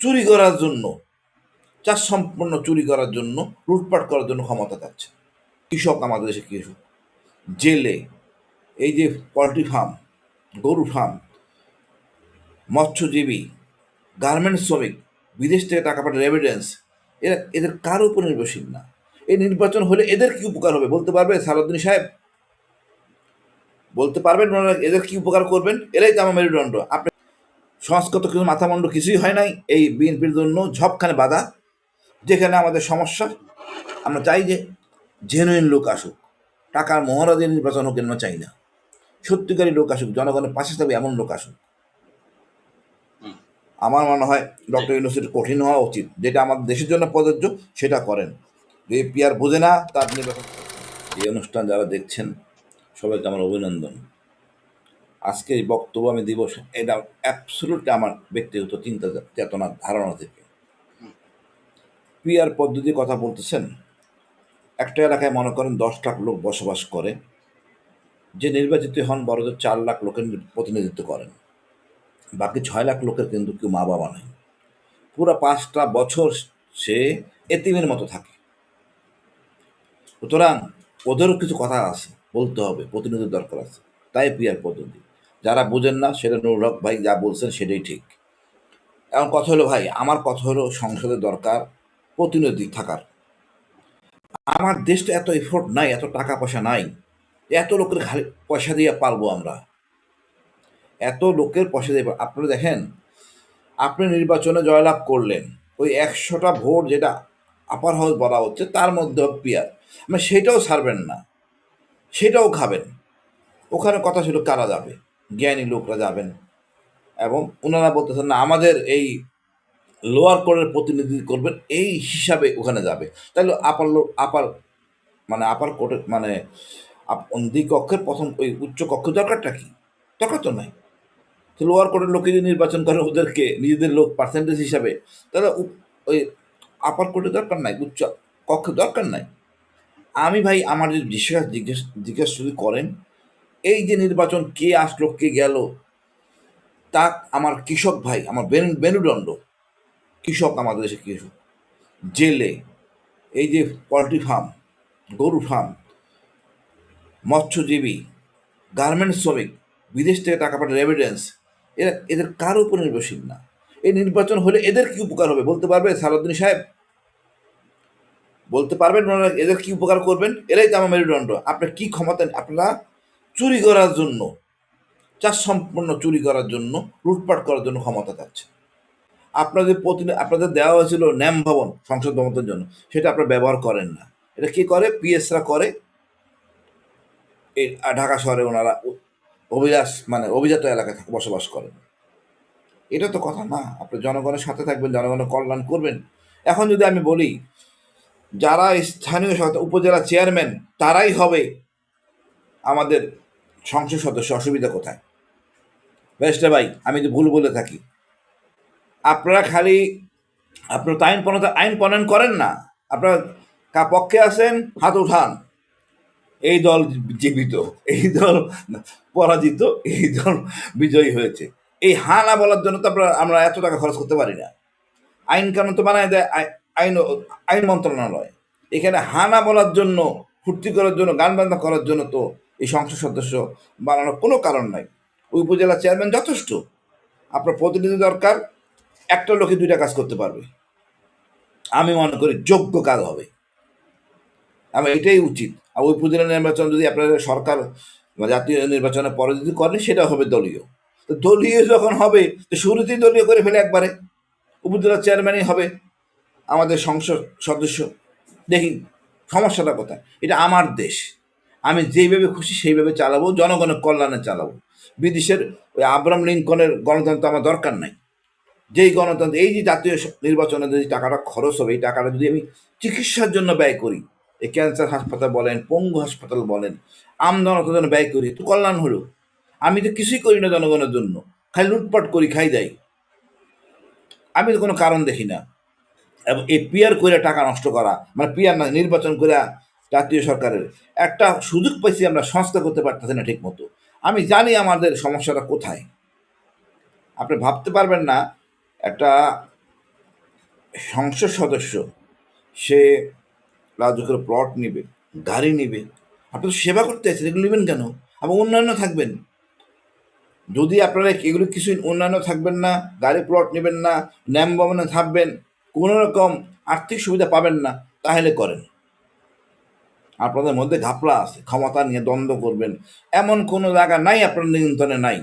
চুরি করার জন্য, চাষ সম্পন্ন চুরি করার জন্য, লুটপাট করার জন্য ক্ষমতা চাচ্ছে। কৃষক আমাদের দেশে কৃষক? জেলে, এই যে পোলট্রি ফার্ম, গরু ফার্ম, মৎস্যজীবী, গার্মেন্টস শ্রমিক, বিদেশ থেকে টাকা পাঠানোর এভিডেন্স এরা এদের কারও উপর নির্ভরশীল না? এই নির্বাচন হলে এদের কি উপকার হবে? বলতে পারবে সারুদ্দিন সাহেব? বলতে পারবেন এদের কি উপকার করবেন? এরাই তো আমার মেরুদণ্ড। আপনি সংস্কৃত কিছু মাথামণ্ড কিছুই হয় নাই এই বিএনপির জন্য ঝপখানে বাধা। যেখানে আমাদের সমস্যা আমরা চাই যে জেনুইন লোক আসুক টাকার মহারাজের নির্বাচন হোক আমরা চাই না। সত্যিকারী লোক আসুক জনগণের পাশে থাকবে এমন লোক আসুক। আমার মনে হয় ডক্টর ইউনিভার্সিটি কঠিন হওয়া উচিত। যেটা আমাদের দেশের জন্য প্রযোজ্য সেটা করেন। যদি পিয়ার বোঝে না তার নির্বাচন এই অনুষ্ঠান যারা দেখছেন সবাইকে আমার অভিনন্দন। আজকে এই বক্তব্য আমি দিব, এটা অ্যাবসলুটলি আমার ব্যক্তিগত চিন্তা চেতনা ধারণা থেকে। পিয়ার পদ্ধতি কথা বলতেছেন, একটা এলাকায় মনে করেন দশ লাখ লোক বসবাস করে, যে নির্বাচিত হন বড়দের চার লাখ লোকের প্রতিনিধিত্ব করেন। বাকি ছয় লাখ লোকের কিন্তু কেউ মা বাবা নেই। পুরো পাঁচটা বছর সে এতিমের মতো থাকে। সুতরাং ওদেরও কিছু কথা আছে, বলতে হবে প্রতিনিধি দরকার আছে। তাই পিয়ার পদ্ধতি। যারা বোঝেন না, সেটা নুরুল হক ভাই যা বলছেন সেটাই ঠিক। এখন কথা হলো, ভাই, আমার কথা হলো সংসদে দরকার প্রতিনিধি থাকার। আমার দেশটা এত এফোর্ট নাই, এত টাকা পয়সা নাই, এত লোকের খালি পয়সা দিয়ে পারব আমরা। এত লোকের পয়সা দিয়ে আপনারা দেখেন, আপনি নির্বাচনে জয়লাভ করলেন, ওই একশোটা ভোট যেটা আপার হাউস বলা হচ্ছে, তার মধ্যে পিয়ার। মানে সেটাও ছাড়বেন না, সেটাও খাবেন। ওখানে কথা ছিল কারা যাবে? জ্ঞানী লোকরা যাবেন। এবং ওনারা বলতেছেন, না, আমাদের এই লোয়ার কোর্টের প্রতিনিধি করবেন, এই হিসাবে ওখানে যাবে। তাহলে আপার আপার মানে আপার কোর্টের মানে আপ- দ্বি কক্ষের প্রথম ওই উচ্চ কক্ষ দরকারটা কি? দরকার তো নাই। তো লোয়ার কোর্টের লোকে যদি নির্বাচন করে, ওদেরকে নিজেদের লোক পার্সেন্টেজ হিসাবে, তাহলে ওই আপার কোর্টের দরকার নাই, উচ্চ কক্ষের দরকার নাই। আমি ভাই, আমার যদি জিজ্ঞাসা জিজ্ঞেস, জিজ্ঞাসা যদি করেন এই যে নির্বাচন কে আসলো, কে গেল, তা আমার কৃষক ভাই, আমার বেনুদণ্ড, কৃষক আমাদের দেশে কৃষক, জেলে, এই যে পোলট্রি ফার্ম, গরু ফার্ম, মৎস্যজীবী, গার্মেন্টস শ্রমিক, বিদেশ থেকে টাকা পাঠানোর এভিডেন্স এরা, এদের কারও উপর নির্ভরশীল না? এই নির্বাচন হলে এদের কি উপকার হবে বলতে পারবে সারুদ্দিন সাহেব? বলতে পারবেন এদের কি উপকার করবেন? এরাই তো আমার মেরুদণ্ড। আপনার কি ক্ষমতা, আপনারা চুরি করার জন্য, চাষ সম্পূর্ণ চুরি করার জন্য, লুটপাট করার জন্য ক্ষমতা চাচ্ছে আপনাদের প্রতি, আপনাদের দেওয়া হয়েছিল ন্যাম ভবন সংসদ ভবনের জন্য, সেটা আপনারা ব্যবহার করেন না। এটা কি করে? পিএসরা করে। ঢাকা শহরে ওনারা অভিলাষ মানে অভিজাত এলাকায় বসবাস করেন। এটা তো কথা না, আপনি জনগণের সাথে থাকবেন, জনগণের কল্যাণ করবেন। এখন যদি আমি বলি, যারা স্থানীয় উপজেলা চেয়ারম্যান তারাই হবে আমাদের সংসদ সদস্য অসুবিধা কোথায়? বেস্টে ভাই, আমি তো ভুল বলে থাকি। আপনারা খালি আপনারা আইন প্রণয়ন আইন প্রণয়ন করেন না। আপনারা কা পক্ষে আছেন? হাত উঠান। এই দল জীবিত, এই দল পরাজিত, এই দল বিজয়ী হয়েছে। এই হা না বলার জন্য তো আমরা আমরা এত টাকা খরচ করতে পারি না। আইন কানুন তো বানায় দেয়, আই- আইন আইন মন্ত্রণালয়। এখানে হা না বলার জন্য, ফুর্তি করার জন্য, গান বাজনা করার জন্য তো এই সংসদ সদস্য বানানোর কোনো কারণ নাই। উপজেলা চেয়ারম্যান যথেষ্ট। আপনার প্রতিনিধি দরকার, একটা লোকে দুইটা কাজ করতে পারবে। আমি মনে করি যোগ্য কাজ হবে। আমার এটাই উচিত। আর উপজেলা নির্বাচন যদি আপনাদের সরকার জাতীয় নির্বাচনের পরে যদি করেন, সেটা হবে দলীয়। তো দলীয় যখন হবে, তো শুরুতেই দলীয় করে ফেলে একবারে। উপজেলা চেয়ারম্যানই হবে আমাদের সংসদ সদস্য। দেখি সমস্যাটা কোথায়? এটা আমার দেশ। আমি যেইভাবে খুশি সেইভাবে চালাবো, জনগণের কল্যাণে চালাবো। বিদেশের ওই আব্রাম লিঙ্কনের গণতন্ত্র আমার দরকার নাই। যেই গণতন্ত্র, এই যে জাতীয় নির্বাচনে যদি টাকাটা খরচ হবে, এই টাকাটা যদি আমি চিকিৎসার জন্য ব্যয় করি, এই ক্যান্সার হাসপাতাল বলেন, পঙ্গু হাসপাতাল বলেন আমজনতার জন্য ব্যয় করি, তো কল্যাণ হলো। আমি তো কিছুই করি না জনগণের জন্য। খালি লুটপাট করি, খাই যাই। আমি তো কোনো কারণ দেখি না। এবং এই পিয়ার করে টাকা নষ্ট করা মানে পিয়ার না, নির্বাচন করে জাতীয় সরকারের। একটা সুযোগ পাইছি আমরা সংস্কার করতে পারতেছি না ঠিক মতো আমি জানি আমাদের সমস্যাটা কোথায়। আপনি ভাবতে পারবেন না, একটা সংসদ সদস্য, সে রাজুকের প্লট নেবে, গাড়ি নেবে। আপনি তো সেবা করতে আছেন এগুলো নেবেন কেন? এবং উন্নয়ন থাকবেন। যদি আপনারা এগুলো কিছু উন্নয়ন থাকবেন না, গাড়ি প্লট নেবেন না ন্যাম ভবনে থাকবেন, কোনো রকম আর্থিক সুবিধা পাবেন না, তাহলে করেন। আপনাদের মধ্যে ঘাপলা আছে, ক্ষমতা নিয়ে দ্বন্দ্ব করবেন। এমন কোনো জায়গা নাই, আপনার নিয়ন্ত্রণে নাই।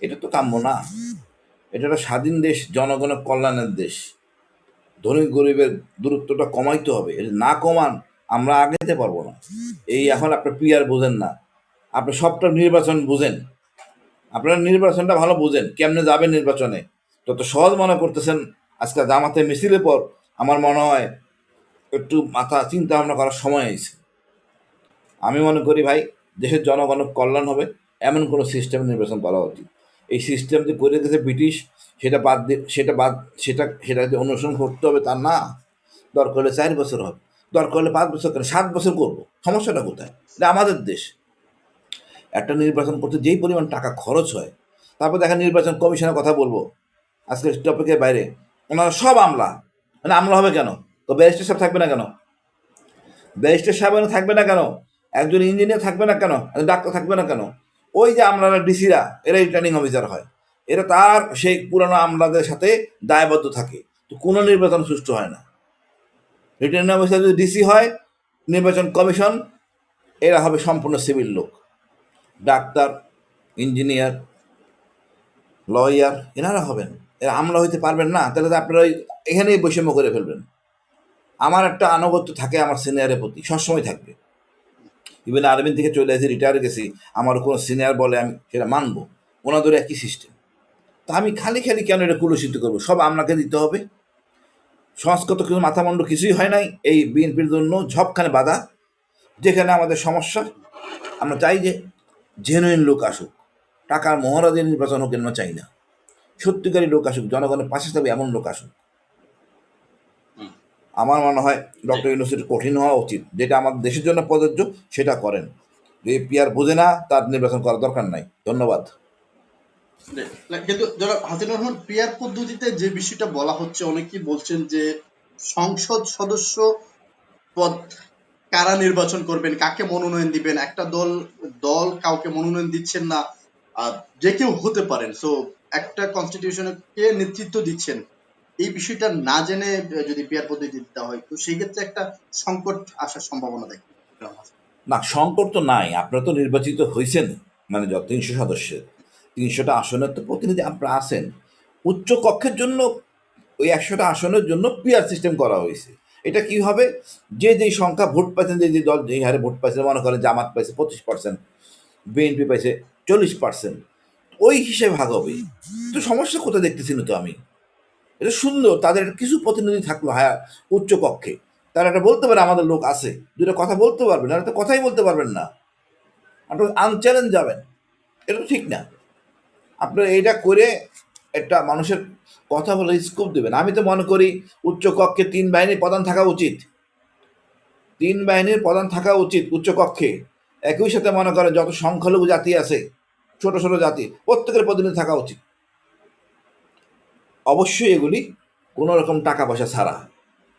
এটা তো কাম্য না। এটা একটা স্বাধীন দেশ, জনগণের কল্যাণের দেশ। ধনী গরিবের দূরত্বটা কমাইতে হবে। এটা না কমান, আমরা আগাইতে পারব না। এই এখন আপনার পিয়ার বোঝেন না। আপনি সবটা নির্বাচন বুঝেন। আপনারা নির্বাচনটা ভালো বুঝেন, কেমনে যাবেন নির্বাচনে। তত সহজ মনে করতেছেন, আজকে জামাতে মিছিলের পর আমার মনে হয় একটু মাথা চিন্তা ভাবনা করার সময় হয়েছে আমি মনে করি ভাই, দেশের জনগণের কল্যাণ হবে, এমন কোনো সিস্টেম নির্বাচন করা উচিত। এই সিস্টেম যে করে গেছে ব্রিটিশ, সেটা বাদ দিয়ে, সেটা বাদ, সেটা সেটা যে অনুসরণ করতে হবে তা না, দরকার হলে চার বছর হবে, দরকার হলে পাঁচ বছর কেন? সাত বছর করব, সমস্যাটা কোথায়? এটা আমাদের দেশ। একটা নির্বাচন করতে যেই পরিমাণ টাকা খরচ হয়, তারপর দেখা নির্বাচন কমিশনের কথা বলব আজকে টপিকের বাইরে, ওনারা সব আমলা মানে আমলা হবে কেন? তো ব্যারিস্টার সাহেব থাকবে না কেন? ব্যারিস্টার সাহেব থাকবে না কেন? একজন ইঞ্জিনিয়ার থাকবে না কেন? একজন ডাক্তার থাকবে না কেন? ওই যে আমলারা ডিসিরা এরা রিটার্নিং অফিসার হয়। এরা তার সেই পুরানো আমলাদের সাথে দায়বদ্ধ থাকে। তো কোনো নির্বাচন সুষ্ঠু হয় না। রিটার্নিং অফিসার যদি ডিসি হয়, নির্বাচন কমিশন, এরা হবে সম্পূর্ণ সিভিল লোক। ডাক্তার ইঞ্জিনিয়ার লয়ার এনারা হবেন। এরা আমলা হইতে পারবেন না। তাহলে তো আপনারা ওই এখানেই বৈষম্য করে ফেলবেন। আমার একটা আনুগত্য থাকে আমার সিনিয়রের প্রতি, সবসময় থাকবে। ইভেন আরবিন থেকে চলে এসে রিটায়ার গেছি, আমার কোনো সিনিয়র বলে আমি সেটা মানব, ওনাদের একই সিস্টেম তা আমি খালি খালি কেন এটা কুলসিত করব? সব আপনাকে দিতে হবে। সংস্কৃত কিছু মাথামণ্ড কিছুই হয় নাই, এই বিএনপির জন্য ঝপখানে বাধা, যেখানে আমাদের সমস্যা। আমরা চাই যে জেনুইন লোক আসুক, টাকার মহারাজের নির্বাচন হোক চাই না। সত্যিকারী লোক আসুক, জনগণের পাশে থাকবে এমন লোক আসুক। আমার মনে হয় ডক্টর ইউনিভার্সিটি কঠিন হওয়া উচিত। যেটা আমার দেশের জন্য প্রযোজ্য, সেটা করেন। যে পিয়ার বোঝে না, তার নির্বাচন করার দরকার নাই। ধন্যবাদ। কিন্তু রহমান, পিয়ার পদ্ধতিতে যে বিষয়টা বলা হচ্ছে, অনেকেই বলছেন যে সংসদ সদস্য পদ কারা নির্বাচন করবেন, কাকে মনোনয়ন দিবেন? একটা দল দল কাউকে মনোনয়ন দিচ্ছেন না যে কেউ হতে পারেন। সো একটা কনস্টিটিউশনে কে নেতৃত্ব দিচ্ছেন? এই বিষয়টা না জেনে যদি পিয়ার পদ্ধতি দিতে হয়, তো সেই ক্ষেত্রে একটা সংকট আসার সম্ভাবনা দেখি। না, সংকট তো নাই। আপনারা তো নির্বাচিত হয়েছেন মানে যত তিনশো সদস্যের। তিনশোটা আসনের তো প্রতিনিধি আপনারা আছেন। উচ্চ কক্ষের জন্য, ওই একশোটা আসনের জন্য পিয়ার সিস্টেম করা হয়েছে। এটা কি হবে? যে যেই সংখ্যা ভোট পাইছেন, যে যে দল যেই হারে ভোট পাইছে, মনে করেন জামাত পাইছে পঁচিশ পার্সেন্ট বিএনপি পাইছে চল্লিশ পার্সেন্ট ওই হিসেবে ভাগ হবে। তো সমস্যা কোথায় দেখতেছি না তো আমি? এটা সুন্দর, তাদের কিছু প্রতিনিধি থাকল হ্যাঁ উচ্চ কক্ষে তারা একটা বলতে পারে, আমাদের লোক আছে। দুটো কথা বলতে পারবেন না তো কথাই বলতে পারবেন না। আপনার আনচ্যালেঞ্জ যাবেন। এটা ঠিক না। আপনার এইটা করে একটা মানুষের কথা বলে স্কোপ দেবেন। আমি তো মনে করি উচ্চ কক্ষে তিন বাহিনীর প্রধান থাকা উচিত। তিন বাহিনীর প্রধান থাকা উচিত উচ্চ কক্ষে একই সাথে মনে করেন, যত সংখ্যালঘু জাতি আছে, ছোট ছোট জাতি, প্রত্যেকের প্রতিনিধি থাকা উচিত। অবশ্যই এগুলি কোনো রকম টাকা পয়সা ছাড়া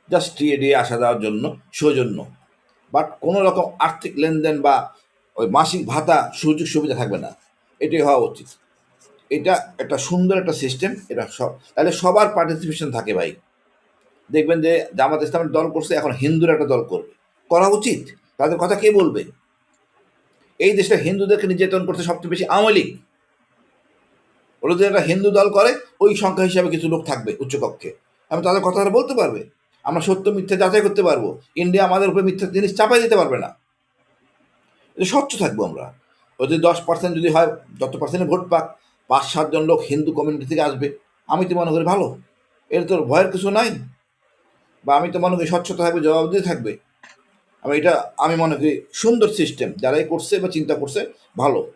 জাস্ট টিয়ে দিয়ে আসা যাওয়ার জন্য, সৌজন্য। বাট কোনো রকম আর্থিক লেনদেন বা ওই মাসিক ভাতা, সুযোগ সুবিধা থাকবে না। এটাই হওয়া উচিত। এটা একটা সুন্দর একটা সিস্টেম এটা সব, তাহলে সবার পার্টিসিপেশন থাকে ভাই। দেখবেন যে জামাত ইসলামের দল করছে, এখন হিন্দুর একটা দল করবে। করা উচিত। তাদের কথা কে বলবে? এই দেশটা হিন্দুদেরকে নির্যাতন করতে সবচেয়ে বেশি আওয়ামী লীগ। ওরা যদি একটা হিন্দু দল করে, ওই সংখ্যা হিসাবে কিছু লোক থাকবে উচ্চকক্ষে। আমি তাদের কথাটা বলতে পারবে? আমরা সত্য মিথ্যা যাচাই করতে পারব। ইন্ডিয়া আমাদের উপরে মিথ্যা জিনিস চাপাই দিতে পারবে না। স্বচ্ছ থাকব আমরা। যদি দশ পার্সেন্ট যদি হয়, যত পার্সেন্টে ভোট পাক, পাঁচ সাতজন লোক হিন্দু কমিউনিটি থেকে আসবে, আমি তো মনে করি ভালো। এর তোর ভয়ের কিছু নাই। বা আমি তো মনে করি স্বচ্ছতা থাকবে, জবাবদিহি থাকবে। আমি এটা, আমি মনে করি সুন্দর সিস্টেম যারাই করছে বা চিন্তা করছে, ভালো।